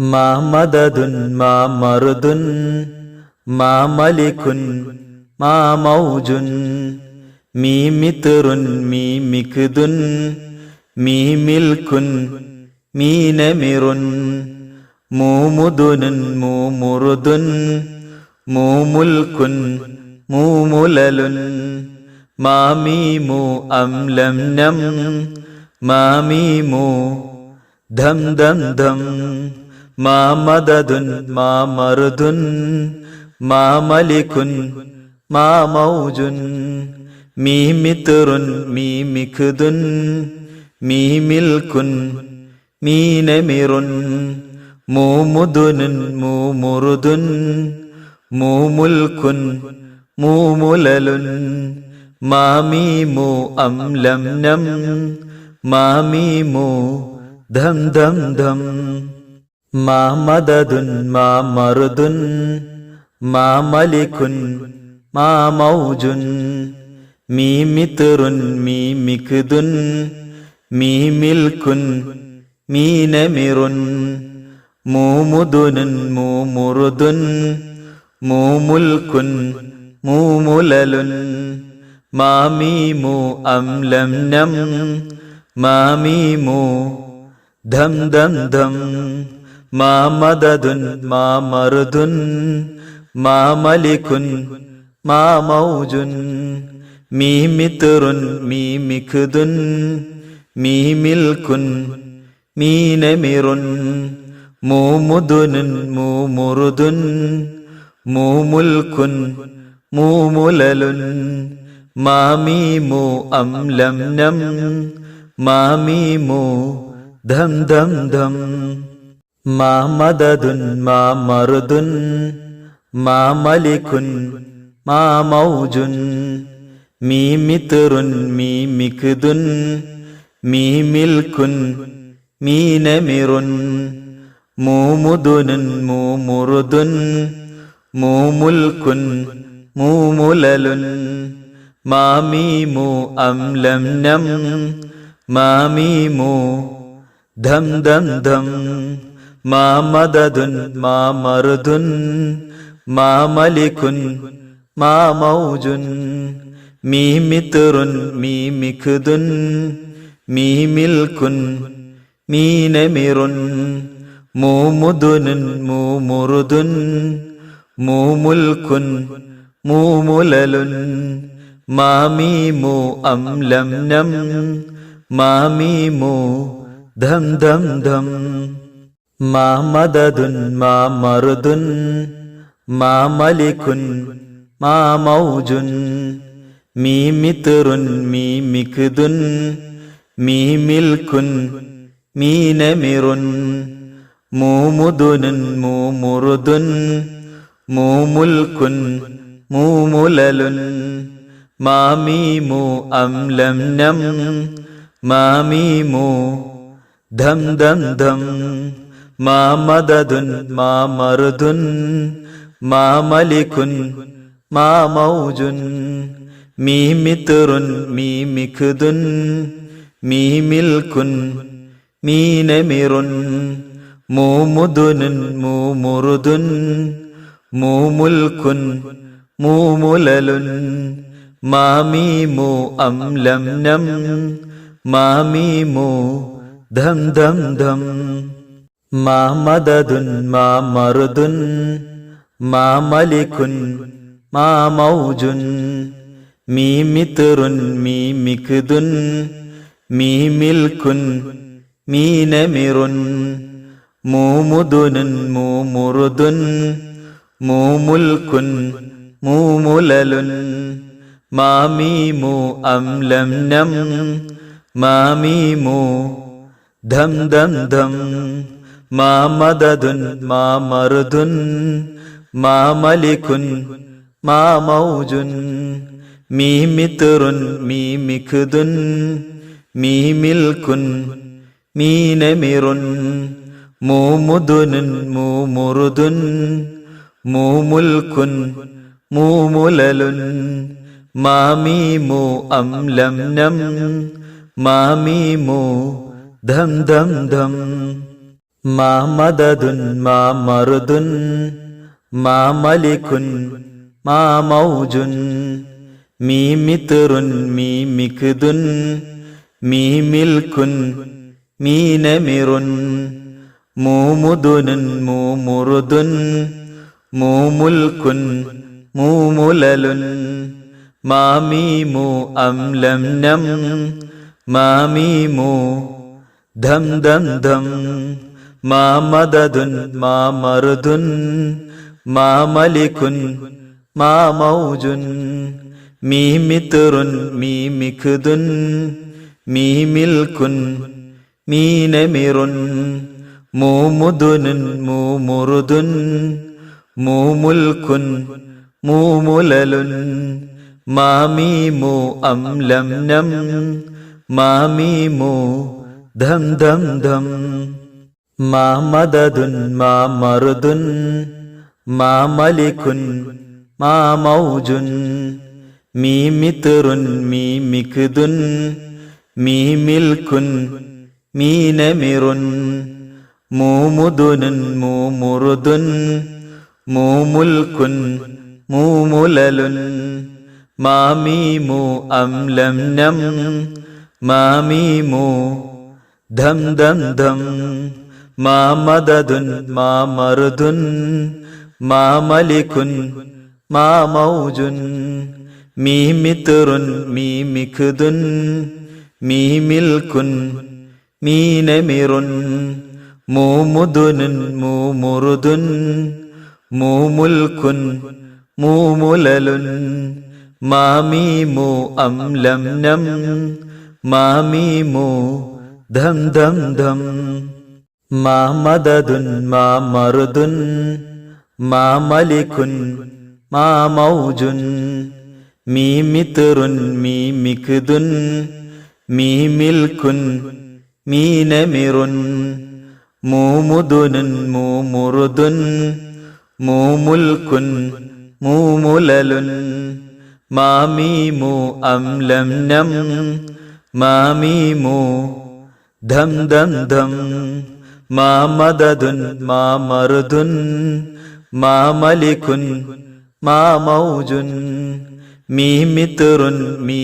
മാ മദദുൻ മാ മറുദുൻ മാ മലിക്കുൻ മാ മൗജുൻ. മീ മീ മീ മിൽക്കുൻ മൂമുദുനുൻ മൂമുറുദുൻ മൂമുൽക്കുൻ മൂമുലലുൻ മാമീമു അംലം നം മാമീമു ധം ധം ധം. മാ മദദുൻ മാ മാമൗജുൻ മീമിത്തുറുൻ മീമിഖുതുൻ മീമിൽക്കുൻ മീനമിറുൻ മൂമുദുനുൻ മൂമുറുതുൻ മൂമുൽക്കുൻ മൂമുലലുൻ മാമീമു അംലം നം മാമീമു ധം ധം ധം മാ മദദുൻ മാ മറുദുൻ മാ മലിക്കുൻ മാ മൗജുൻ. മീ മീ മീ മിൽക്കുൻ മീ നമിറുൻ. മൂമുദുനുൻ മൂമുറുദുൻ മൂമുൽക്കുൻ മൂമുലലുൻ മാമീമു അംലം നം മാമീമു ധം ധം ധം. മാ മദദുൻ മാ മറുദുൻ മാ മലിക്കുൻ മാ മൗജുൻ മീ മിത്റുൻ മീ മിഖുദുൻ മീ മിൽക്കുൻ മൂമുദുനുൻ മൂമുറുദുൻ മൂമുൽക്കുൻ മൂമുലലുൻ മാമീമു അംലം നം മാമീമു ധം ധം ധം മാ മദദുൻ മാ മറുദുൻ മാ മലിക്കുൻ മാ മൗജുൻ മീ മിത്തുറുൻ മീ മിക്കുതുൻ മീ മിൽക്കുൻ മീ നമിറുൻ മൂമുദുനുൻ മൂമുറുദുൻ മൂമുൽക്കുൻ മൂമുലലുൻ മാമീമു അംലം നം മാമീമു ധം ധം ധം. മാ മദദുൻ മാ മറുദുൻ മാ മലിക്കുൻ മാ മൗജുൻ മീ മിത്തുറുൻ മീ മിഖുദുൻ മീ മീ നമിറുൻ മൂമുദുനുൻ മൂമുറുദുൻ മൂമുൽക്കുൻ മൂമുലലുൻ മാമീമു അംലം നം മാമീമു ധം ധം ധം മാ മദദുൻ മാ മറുദുൻ മാ മലിക്കുൻ മാ മൗജുൻ. മീ മിത്റുൻ മീ മിക്കുതുൻ മീ മിൽക്കുൻ മീ നമിറുൻ. മൂമുദുനുൻ മൂമുറുദുൻ മൂമുൽക്കുൻ മൂമുലലുൻ മാമീമു അംലം നം മാമീമു ധം ധം ധം. മാ മാമറുദുൻ മാമലിക്കുൻ മാമൗജുൻ മീമിത്തുറുൻ മീമിഖുദുൻ മീമിൽക്കുൻ മീനമിറുൻ മൂമുദുനുൻ മൂമുറുദുൻ മൂമുൽക്കുൻ മൂമുലലുൻ മാമീമു അംലം നം മാമീമു ധം ധം ധം മാ മദദുൻ മാ മറുദുൻ മാ മലിക്കുൻ മാ മൗജുൻ. മീ മിത്റുൻ മീ മിക്കുതുൻ മീ മിൽക്കുൻ മീ നമിറുൻ. മൂമുദുനുൻ മൂമുറുദുൻ മൂമുൽക്കുൻ മൂമുലലുൻ മാമീമു അംലം നം മാമീമു ധം ധം ധം. മാ മദദുൻ മാ മാമൗജുൻ മാ മലിക്കുൻ മാ മൗജുൻ മീ മിത്റുൻ മീ മിഖ്ദുൻ മീ മിൽക്കുൻ മീ നമിറുൻ മൂമുദുനുൻ മൂമുറുദുൻ മൂമുൽക്കുൻ മൂമുലലുൻ മാമീമു അംലം നം മാമീമു ധം ധം ധം മാ മദദുൻ മാ മറുദുൻ മാ മലിക്കുൻ മാ മൗജുൻ. മീ മിത്തുറുൻ മീ മിക്കുതുൻ മീ മിൽക്കുൻ മീ നമിറുൻ. മൂമുദുനുൻ മൂമുറുദുൻ മാ മൂമുലലുൻ മാമീമു അംലം നം മാമീമു ധം ധം ധം. മാ മദദുൻ മാ മറുദുൻ മാ മലിക്കുൻ മാ മൗജുൻ മീ മിത്റുൻ മീ മിഖുദുൻ മീ മിൽക്കുൻ മീ നമിറുൻ മൂമുദുനുൻ മൂമുറുദുൻ മൂമുൽക്കുൻ മൂമുലലുൻ മാമീമു അംലം നം മാമീമു ധം ധം ധം മാ മദദുൻ മാ മറുദുൻ മാ മലിക്കുൻ മാ മൗജുൻ. മീ മീ മീ മിൽക്കുൻ മൂമുദുനുൻ മൂമുറുദുൻ മൂമുൽക്കുൻ മൂമുലലുൻ മാമീമു അംലം നം മാമീമു ധം ധം ധം. മാ മദദുൻ മാ മാമൗജുൻ മീമിത്തുറുൻ മലിക്കുൻ മീമിൽക്കുൻ മീനമിറുൻ മൂമുദുനുൻ മൂമുറുദുൻ മൂമുൽക്കുൻ മൂമുലലുൻ മാമീമു അംലം നം മാമീമു ധം ധം ധം മാ മദദുൻ മാ മറുദുൻ മാ മലിക്കുൻ മാ മൗജുൻ മീ മിത്റുൻ മീ മിക്കുതുൻ മീ മിൽക്കുൻ മീ നമിറുൻ മൂമുദുനുൻ മൂമുറുദുൻ മൂമുൽക്കുൻ മൂമുലലുൻ മാമീമു അംലം നം മാമീമു ധം ധം ധം. മാ മദദുൻ മാ മറുദുൻ മാ മലിക്കുൻ മാ മൗജുൻ മീ മിത്റുൻ മീ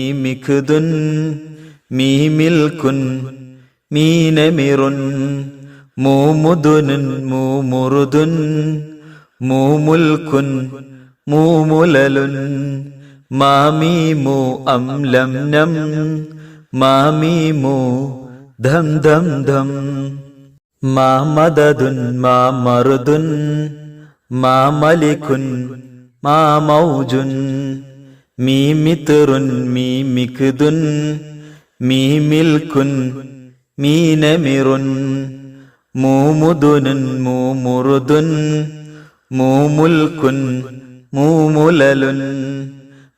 മൂമുദുനുൻ മൂമുറുദുൻ മൂമുൽക്കുൻ മൂമുലലുൻ മാമീമു അംലം നം മാമീമു ധം ധം ധം മാ മദദുൻ മാ മറുദുൻ മാ മലിക്കുൻ മാ മൗജുൻ. മീ മിത്തുറുൻ മീ മിക്കുതുൻ മീ മിൽക്കുൻ മീ നമിറുൻ. മൂമുദുനുൻ മൂമുറുദുൻ മൂമുൽക്കുൻ മൂമുലലുൻ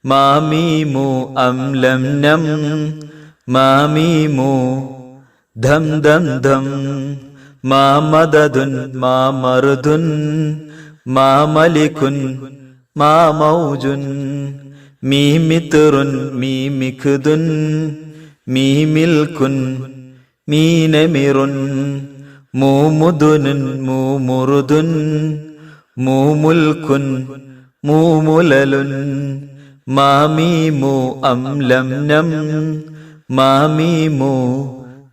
മാമീമു അംലം നം മാമീമു ധം ധം ധം. മാ മദദുൻ മാ മറുദുൻ മാ മലിക്കുൻ മാ മൗജുൻ മീ മിത്റുൻ മീ മിഖുദുൻ മീ മീ നമിറുൻ മൂമുദുനുൻ മൂമുറുദുൻ മൂമുൽക്കുൻ മൂമുലലുൻ മാമീമു അംലം നം മാമീമു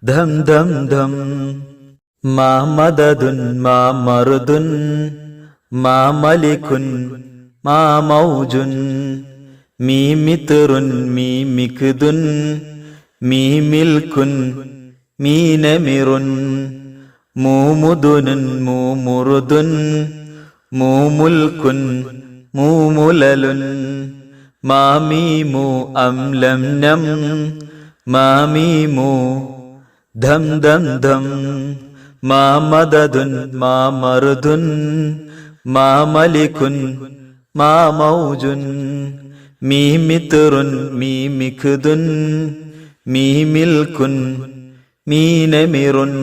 ധം ധം ധം മാ മദദുൻ മാ മറുദുൻ മാ മലിക്കുൻ മാ മൗജുൻ മീ മിത്റുൻ മീ മീ മിൽക്കുൻ മൂമുദുനുൻ മൂമുറുദുൻ മൂമുൽക്കുൻ മൂമുലലുൻ മാമീമു അംലം നം മാമീമു ധം ധം ധം മാ മദദുൻ മാ മാമൗജുൻ മീമിത്തുറുൻ മീമിഖുതുൻ മീമിൽക്കുൻ മീനമിറുൻ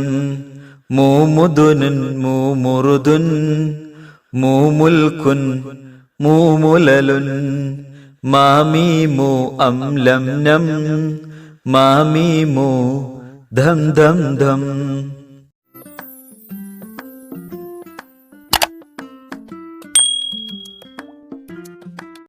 മൂമുദുനുൻ മൂമുറുതുൻ മൂമുൽക്കുൻ മൂമുലലുൻ മാമീമു അംലം നം മാമീമു ധം ധം ധം